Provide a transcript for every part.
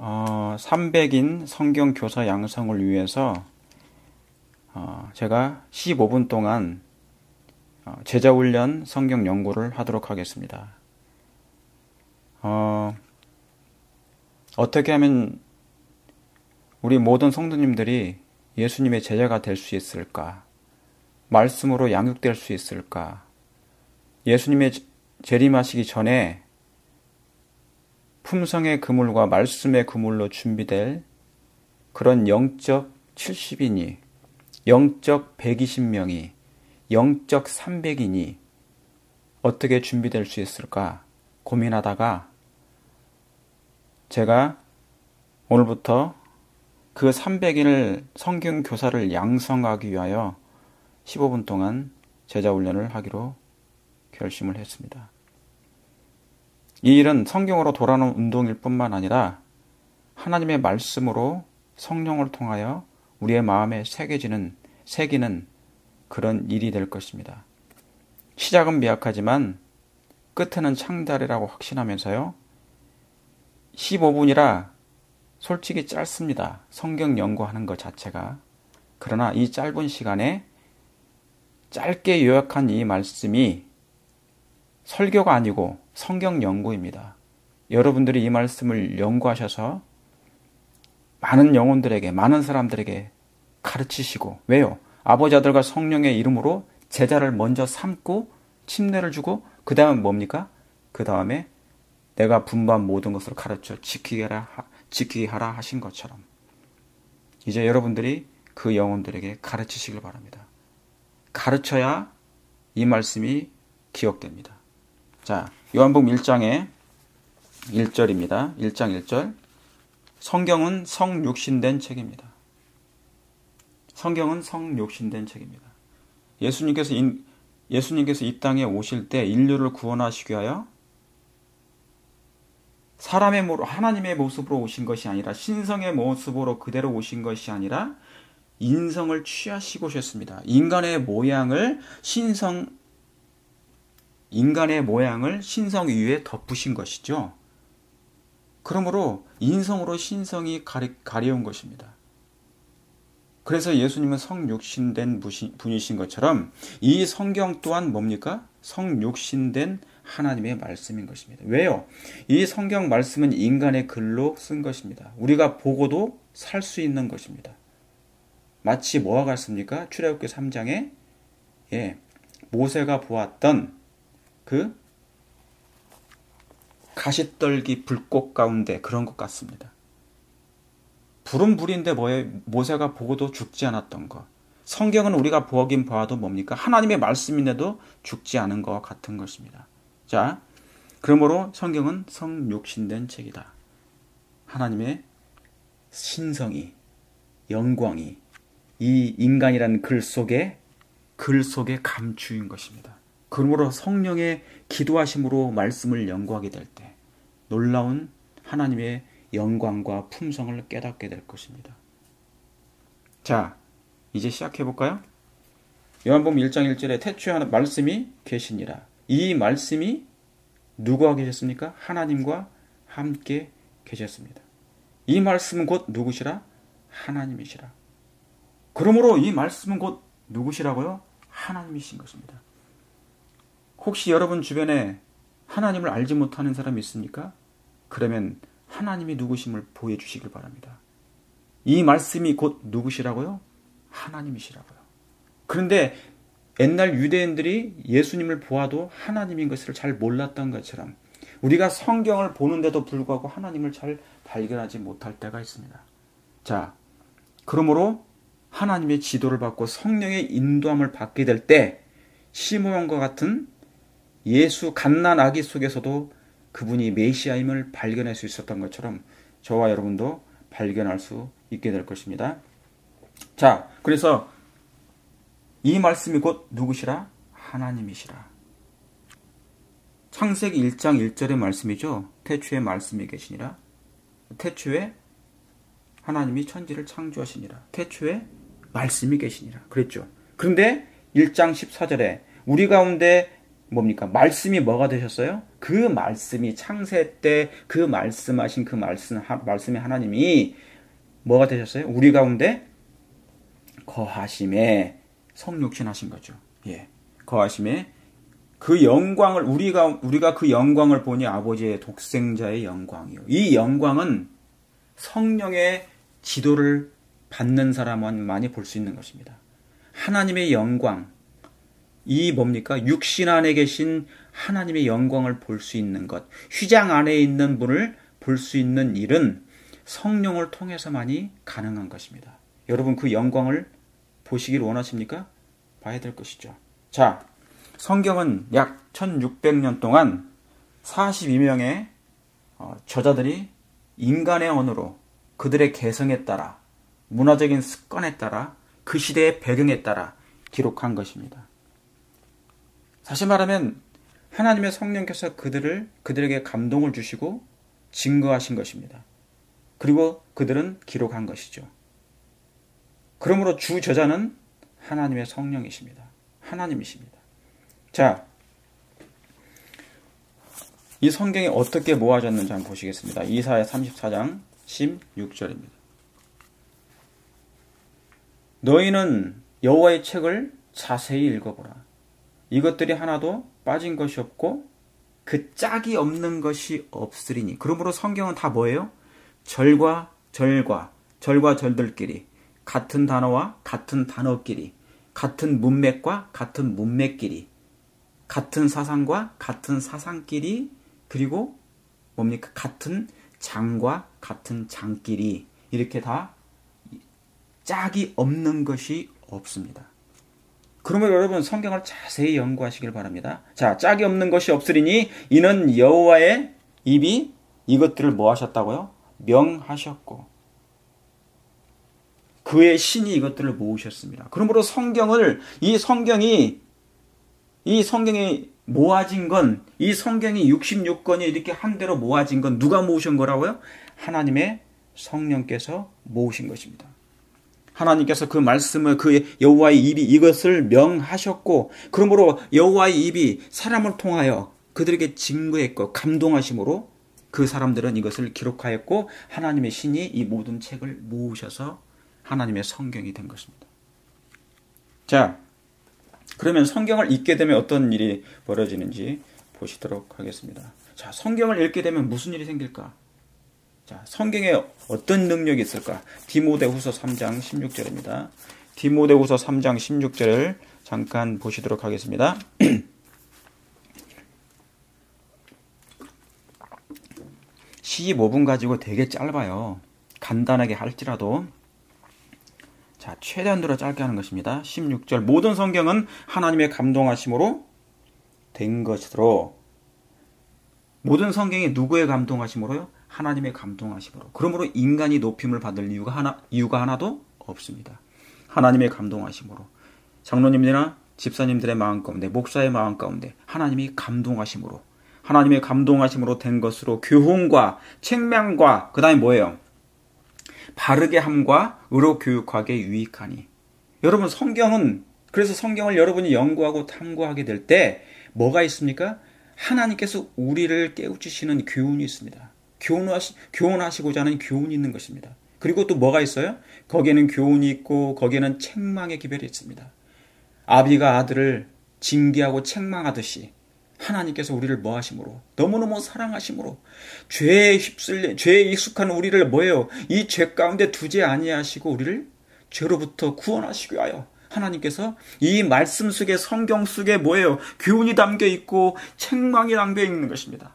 어, 300인 성경 교사 양성을 위해서 어, 제가 15분 동안 어, 제자 훈련 성경 연구를 하도록 하겠습니다. 어, 어떻게 하면 우리 모든 성도님들이 예수님의 제자가 될 수 있을까? 말씀으로 양육될 수 있을까? 예수님의 재림하시기 전에 품성의 그물과 말씀의 그물로 준비될 그런 영적 70인이, 영적 120명이, 영적 300인이 어떻게 준비될 수 있을까 고민하다가 제가 오늘부터 그 300인을 성경 교사를 양성하기 위하여 15분 동안 제자 훈련을 하기로 결심을 했습니다. 이 일은 성경으로 돌아오는 운동일 뿐만 아니라 하나님의 말씀으로 성령을 통하여 우리의 마음에 새겨지는, 새기는 그런 일이 될 것입니다. 시작은 미약하지만 끝에는 창달이라고 확신하면서요. 15분이라 솔직히 짧습니다. 성경 연구하는 것 자체가. 그러나 이 짧은 시간에 짧게 요약한 이 말씀이 설교가 아니고 성경 연구입니다. 여러분들이 이 말씀을 연구하셔서 많은 영혼들에게, 많은 사람들에게 가르치시고, 왜요? 아버지 아들과 성령의 이름으로 제자를 먼저 삼고 침례를 주고, 그 다음에 뭡니까? 그 다음에 내가 분반 모든 것을 가르쳐 지키게 하라, 지키게 하라 하신 것처럼. 이제 여러분들이 그 영혼들에게 가르치시길 바랍니다. 가르쳐야 이 말씀이 기억됩니다. 자, 요한복음 1장의 1절입니다. 1장 1절. 성경은 성육신된 책입니다. 성경은 성육신된 책입니다. 예수님께서 인, 예수님께서 이 땅에 오실 때 인류를 구원하시기 위하여 사람의 모로 하나님의 모습으로 오신 것이 아니라 신성의 모습으로 그대로 오신 것이 아니라 인성을 취하시고 오셨습니다. 인간의 모양을 신성 인간의 모양을 신성 위에 덮으신 것이죠. 그러므로 인성으로 신성이 가리, 가려운 것입니다. 그래서 예수님은 성육신된 분이신 것처럼 이 성경 또한 뭡니까? 성육신된 하나님의 말씀인 것입니다. 왜요? 이 성경 말씀은 인간의 글로 쓴 것입니다. 우리가 보고도 살 수 있는 것입니다. 마치 뭐와 같습니까? 출애굽기 3장에 예, 모세가 보았던 그 가시떨기 불꽃 가운데 그런 것 같습니다. 불은 불인데 뭐에 모세가 보고도 죽지 않았던 것. 성경은 우리가 보긴 보아도 뭡니까? 하나님의 말씀인데도 죽지 않은 것과 같은 것입니다. 자, 그러므로 성경은 성육신된 책이다. 하나님의 신성이, 영광이 이 인간이라는 글 속에 글 속에 감추인 것입니다. 그러므로 성령의 기도하심으로 말씀을 연구하게 될 때 놀라운 하나님의 영광과 품성을 깨닫게 될 것입니다. 자, 이제 시작해 볼까요? 요한복음 1장 1절에 태초에 하는 말씀이 계시니라. 이 말씀이 누구와 계셨습니까? 하나님과 함께 계셨습니다. 이 말씀은 곧 누구시라? 하나님이시라. 그러므로 이 말씀은 곧 누구시라고요? 하나님이신 것입니다. 혹시 여러분 주변에 하나님을 알지 못하는 사람이 있습니까? 그러면 하나님이 누구심을 보여주시길 바랍니다. 이 말씀이 곧 누구시라고요? 하나님이시라고요. 그런데 옛날 유대인들이 예수님을 보아도 하나님인 것을 잘 몰랐던 것처럼 우리가 성경을 보는데도 불구하고 하나님을 잘 발견하지 못할 때가 있습니다. 자, 그러므로 하나님의 지도를 받고 성령의 인도함을 받게 될 때 시므온과 같은 예수 갓난 아기 속에서도 그분이 메시아임을 발견할 수 있었던 것처럼 저와 여러분도 발견할 수 있게 될 것입니다. 자, 그래서 이 말씀이 곧 누구시라? 하나님이시라. 창세기 1장 1절의 말씀이죠. 태초에 말씀이 계시니라. 태초에 하나님이 천지를 창조하시니라. 태초에 말씀이 계시니라. 그랬죠. 그런데 1장 14절에 우리 가운데 뭡니까? 말씀이 뭐가 되셨어요? 그 말씀이 창세 때 그 말씀하신 그 말씀 말씀의 하나님이 뭐가 되셨어요? 우리 가운데 거하심에 성육신 하신 거죠. 예. 거하심에 그 영광을 우리가 우리가 그 영광을 보니 아버지의 독생자의 영광이요. 이 영광은 성령의 지도를 받는 사람만이 볼 수 있는 것입니다. 하나님의 영광, 이 뭡니까? 육신 안에 계신 하나님의 영광을 볼 수 있는 것, 휘장 안에 있는 분을 볼 수 있는 일은 성령을 통해서만이 가능한 것입니다. 여러분 그 영광을 보시길 원하십니까? 봐야 될 것이죠. 자, 성경은 약 1600년 동안 42명의 어, 저자들이 인간의 언어로 그들의 개성에 따라 문화적인 습관에 따라 그 시대의 배경에 따라 기록한 것입니다. 사실 말하면 하나님의 성령께서 그들을 그들에게 감동을 주시고 증거하신 것입니다. 그리고 그들은 기록한 것이죠. 그러므로 주 저자는 하나님의 성령이십니다. 하나님이십니다. 자, 이 성경이 어떻게 모아졌는지 한번 보시겠습니다. 이사야 34장 16절입니다. 너희는 여호와의 책을 자세히 읽어보라. 이것들이 하나도 빠진 것이 없고 그 짝이 없는 것이 없으리니. 그러므로 성경은 다 뭐예요? 절과 절과 절과 절들끼리 같은 단어와 같은 단어끼리 같은 문맥과 같은 문맥끼리 같은 사상과 같은 사상끼리 그리고 뭡니까? 같은 장과 같은 장끼리 이렇게 다 짝이 없는 것이 없습니다. 그러면 여러분 성경을 자세히 연구하시길 바랍니다. 자, 짝이 없는 것이 없으리니 이는 여호와의 입이 이것들을 뭐 하셨다고요? 명하셨고 그의 신이 이것들을 모으셨습니다. 그러므로 성경을 이 성경이 이 성경이 모아진 건 이 성경이 66권이 이렇게 한 대로 모아진 건 누가 모으신 거라고요? 하나님의 성령께서 모으신 것입니다. 하나님께서 그 말씀을 그 여호와의 입이 이것을 명하셨고 그러므로 여호와의 입이 사람을 통하여 그들에게 증거했고 감동하심으로 그 사람들은 이것을 기록하였고 하나님의 신이 이 모든 책을 모으셔서 하나님의 성경이 된 것입니다. 자, 그러면 성경을 읽게 되면 어떤 일이 벌어지는지 보시도록 하겠습니다. 자, 성경을 읽게 되면 무슨 일이 생길까? 자, 성경에 어떤 능력이 있을까? 디모데후서 3장 16절입니다. 디모데후서 3장 16절을 잠깐 보시도록 하겠습니다. 15분 가지고 되게 짧아요. 간단하게 할지라도 자, 최대한으로 짧게 하는 것입니다. 16절 모든 성경은 하나님의 감동하심으로 된 것으로 모든 성경이 누구의 감동하심으로요? 하나님의 감동하심으로. 그러므로 인간이 높임을 받을 이유가 하나 이유가 하나도 없습니다. 하나님의 감동하심으로. 장로님들이나 집사님들의 마음 가운데, 목사의 마음 가운데 하나님이 감동하심으로 하나님의 감동하심으로 된 것으로 교훈과 책명과 그다음에 뭐예요? 바르게 함과 의로 교육하게 유익하니. 여러분 성경은 그래서 성경을 여러분이 연구하고 탐구하게 될 때 뭐가 있습니까? 하나님께서 우리를 깨우치시는 교훈이 있습니다. 교훈하시, 교훈하시고자 하는 교훈이 있는 것입니다. 그리고 또 뭐가 있어요? 거기에는 교훈이 있고 거기에는 책망의 기별이 있습니다. 아비가 아들을 징계하고 책망하듯이 하나님께서 우리를 뭐 하심으로 너무너무 사랑하심으로 죄에 휩쓸려 죄에 익숙한 우리를 뭐예요? 이 죄 가운데 두지 아니하시고 우리를 죄로부터 구원하시기 위하여 하나님께서 이 말씀 속에 성경 속에 뭐예요? 교훈이 담겨 있고 책망이 담겨 있는 것입니다.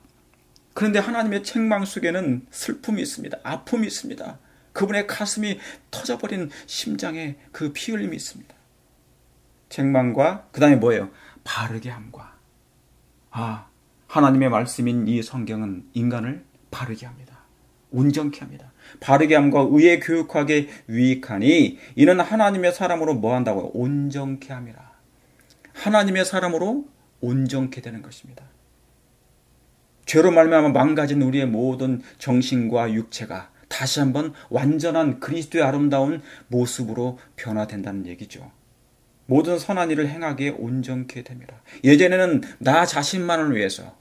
그런데 하나님의 책망 속에는 슬픔이 있습니다. 아픔이 있습니다. 그분의 가슴이 터져버린 심장에 그 피 흘림이 있습니다. 책망과 그 다음에 뭐예요? 바르게 함과. 아, 하나님의 말씀인 이 성경은 인간을 바르게 합니다. 온전케 합니다. 바르게 함과 의에 교육하게 유익하니 이는 하나님의 사람으로 뭐 한다고요? 온전케 함이라. 하나님의 사람으로 온전케 되는 것입니다. 죄로 말미암아 망가진 우리의 모든 정신과 육체가 다시 한번 완전한 그리스도의 아름다운 모습으로 변화된다는 얘기죠. 모든 선한 일을 행하기에 온전케 됩니다. 예전에는 나 자신만을 위해서,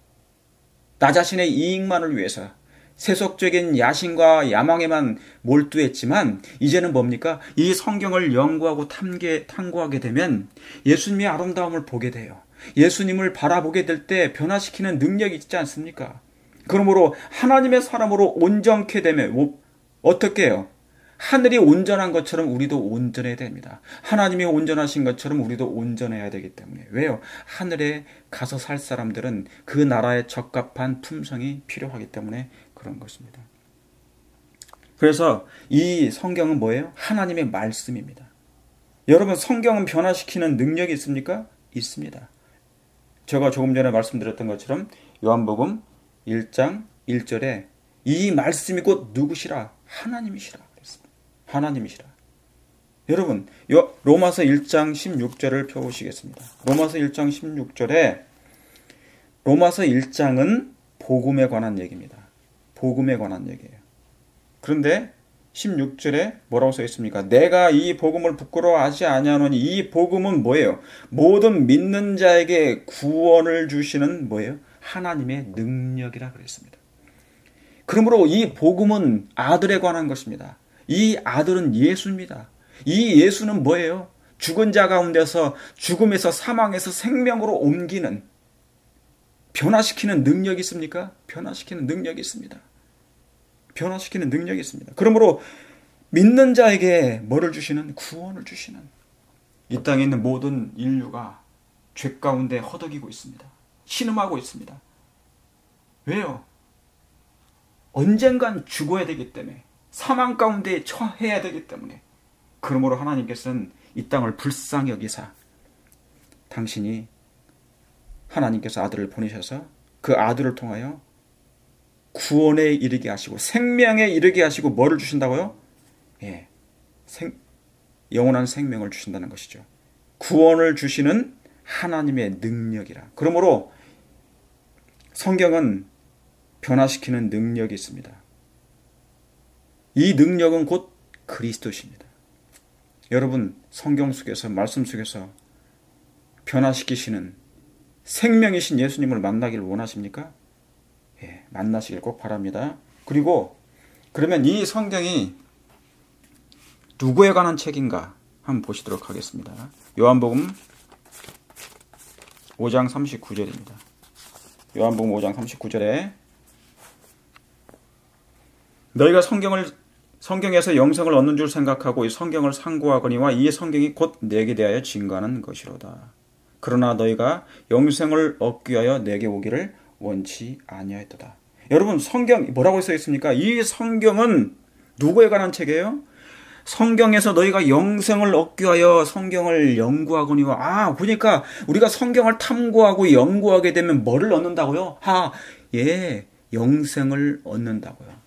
나 자신의 이익만을 위해서 세속적인 야심과 야망에만 몰두했지만 이제는 뭡니까? 이 성경을 연구하고 탐계, 탐구하게 되면 예수님의 아름다움을 보게 돼요. 예수님을 바라보게 될 때 변화시키는 능력이 있지 않습니까? 그러므로 하나님의 사람으로 온전케 되면 어떻게 해요? 하늘이 온전한 것처럼 우리도 온전해야 됩니다. 하나님이 온전하신 것처럼 우리도 온전해야 되기 때문에. 왜요? 하늘에 가서 살 사람들은 그 나라에 적합한 품성이 필요하기 때문에 그런 것입니다. 그래서 이 성경은 뭐예요? 하나님의 말씀입니다. 여러분, 성경은 변화시키는 능력이 있습니까? 있습니다. 제가 조금 전에 말씀드렸던 것처럼 요한복음 1장 1절에 이 말씀이 곧 누구시라? 하나님이시라. 하나님이시라. 여러분, 로마서 1장 16절을 펴보시겠습니다. 로마서 1장 16절에 로마서 1장은 복음에 관한 얘기입니다. 복음에 관한 얘기예요. 그런데 16절에 뭐라고 써 있습니까? 내가 이 복음을 부끄러워하지 아니하노니 이 복음은 뭐예요? 모든 믿는 자에게 구원을 주시는 뭐예요? 하나님의 능력이라 그랬습니다. 그러므로 이 복음은 아들에 관한 것입니다. 이 아들은 예수입니다. 이 예수는 뭐예요? 죽은 자 가운데서 죽음에서 사망에서 생명으로 옮기는 변화시키는 능력이 있습니까? 변화시키는 능력이 있습니다. 변화시키는 능력이 있습니다. 그러므로 믿는 자에게 뭐를 주시는 구원을 주시는 이 땅에 있는 모든 인류가 죄 가운데 허덕이고 있습니다. 신음하고 있습니다. 왜요? 언젠간 죽어야 되기 때문에 사망 가운데 처해야 되기 때문에 그러므로 하나님께서는 이 땅을 불쌍히 여기사 당신이 하나님께서 아들을 보내셔서 그 아들을 통하여 구원에 이르게 하시고 생명에 이르게 하시고 뭐를 주신다고요? 예. 생, 영원한 생명을 주신다는 것이죠. 구원을 주시는 하나님의 능력이라. 그러므로 성경은 변화시키는 능력이 있습니다. 이 능력은 곧 그리스도십니다. 여러분, 성경 속에서, 말씀 속에서 변화시키시는 생명이신 예수님을 만나길 원하십니까? 예, 만나시길 꼭 바랍니다. 그리고 그러면 이 성경이 누구에 관한 책인가 한번 보시도록 하겠습니다. 요한복음 5장 39절입니다. 요한복음 5장 39절에 너희가 성경을 성경에서 영생을 얻는 줄 생각하고 이 성경을 상고하거니와 이 성경이 곧 내게 대하여 증거하는 것이로다. 그러나 너희가 영생을 얻기 위하여 내게 오기를 원치 아니하였도다. 여러분 성경 뭐라고 써 있습니까? 이 성경은 누구에 관한 책이에요? 성경에서 너희가 영생을 얻기 위하여 성경을 연구하거니와 아 보니까 우리가 성경을 탐구하고 연구하게 되면 뭐를 얻는다고요? 하, 예, 영생을 얻는다고요.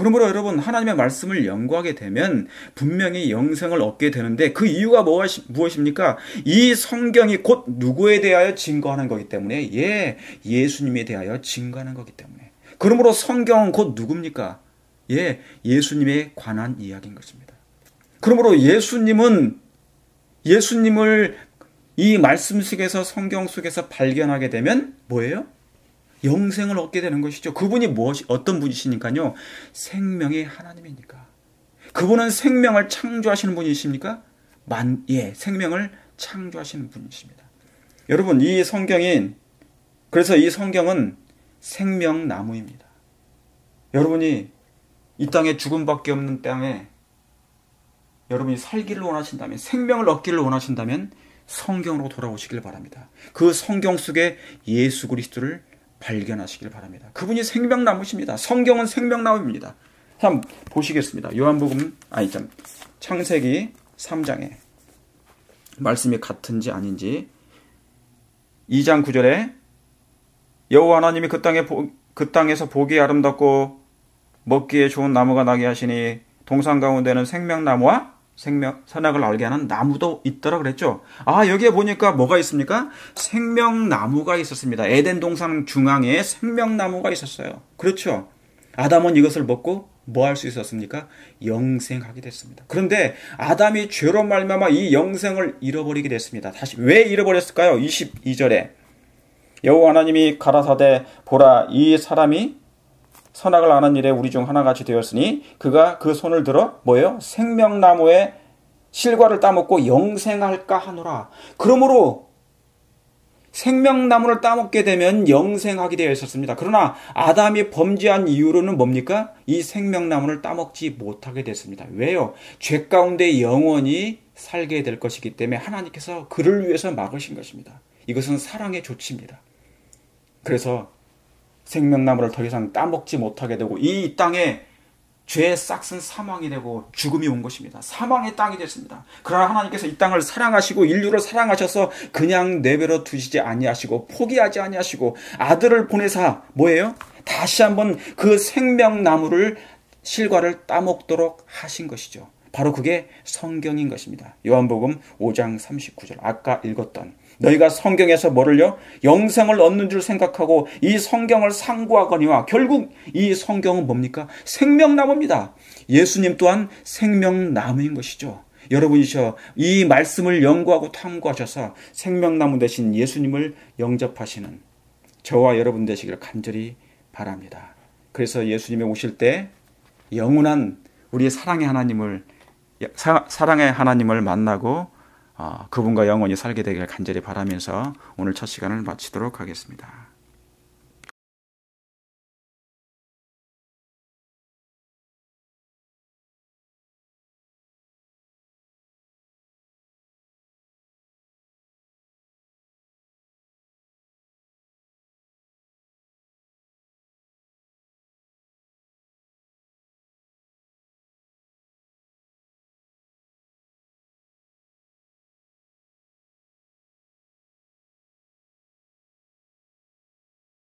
그러므로 여러분 하나님의 말씀을 연구하게 되면 분명히 영생을 얻게 되는데 그 이유가 무엇입니까? 이 성경이 곧 누구에 대하여 증거하는 거기 때문에 예 예수님에 대하여 증거하는 거기 때문에 그러므로 성경은 곧 누굽니까? 예 예수님에 관한 이야기인 것입니다. 그러므로 예수님은 예수님을 이 말씀 속에서 성경 속에서 발견하게 되면 뭐예요? 영생을 얻게 되는 것이죠. 그분이 무엇이 어떤 분이시니까요. 생명의 하나님이니까. 그분은 생명을 창조하시는 분이십니까? 만, 예, 생명을 창조하시는 분이십니다. 여러분, 이 성경인, 그래서 이 성경은 생명나무입니다. 여러분이 이 땅에 죽음밖에 없는 땅에 여러분이 살기를 원하신다면, 생명을 얻기를 원하신다면 성경으로 돌아오시길 바랍니다. 그 성경 속에 예수 그리스도를 발견하시길 바랍니다. 그분이 생명나무십니다. 성경은 생명나무입니다. 한번 보시겠습니다. 요한복음 아니 참 창세기 3장에 말씀이 같은지 아닌지 2장 9절에 여호와 하나님이 그 땅에 그 땅에서 보기 아름답고 먹기에 좋은 나무가 나게 하시니 동산 가운데는 생명나무와 생명 선악을 알게 하는 나무도 있더라 그랬죠. 아 여기에 보니까 뭐가 있습니까? 생명나무가 있었습니다. 에덴 동산 중앙에 생명나무가 있었어요. 그렇죠. 아담은 이것을 먹고 뭐 할 수 있었습니까? 영생하게 됐습니다. 그런데 아담이 죄로 말미암아 이 영생을 잃어버리게 됐습니다. 다시 왜 잃어버렸을까요? 22절에 여호와 하나님이 가라사대 보라 이 사람이 선악을 아는 일에 우리 중 하나같이 되었으니 그가 그 손을 들어 뭐예요? 생명나무에 실과를 따먹고 영생할까 하노라. 그러므로 생명나무를 따먹게 되면 영생하게 되어 있었습니다. 그러나 아담이 범죄한 이유로는 뭡니까? 이 생명나무를 따먹지 못하게 됐습니다. 왜요? 죄 가운데 영원히 살게 될 것이기 때문에 하나님께서 그를 위해서 막으신 것입니다. 이것은 사랑의 조치입니다. 그래서 생명나무를 더 이상 따먹지 못하게 되고 이 땅에 죄의 싹슨 사망이 되고 죽음이 온 것입니다. 사망의 땅이 됐습니다. 그러나 하나님께서 이 땅을 사랑하시고 인류를 사랑하셔서 그냥 내버려 두시지 아니하시고 포기하지 아니하시고 아들을 보내사 뭐예요? 다시 한번 그 생명나무를 실과를 따먹도록 하신 것이죠. 바로 그게 성경인 것입니다. 요한복음 5장 39절 아까 읽었던 너희가 성경에서 뭐를요? 영생을 얻는 줄 생각하고 이 성경을 상고하거니와 결국 이 성경은 뭡니까? 생명나무입니다. 예수님 또한 생명나무인 것이죠. 여러분이셔 이 말씀을 연구하고 탐구하셔서 생명나무 대신 예수님을 영접하시는 저와 여러분 되시기를 간절히 바랍니다. 그래서 예수님이 오실 때 영원한 우리 사랑의 하나님을 사, 사랑의 하나님을 만나고 어, 그분과 영원히 살게 되길 간절히 바라면서 오늘 첫 시간을 마치도록 하겠습니다.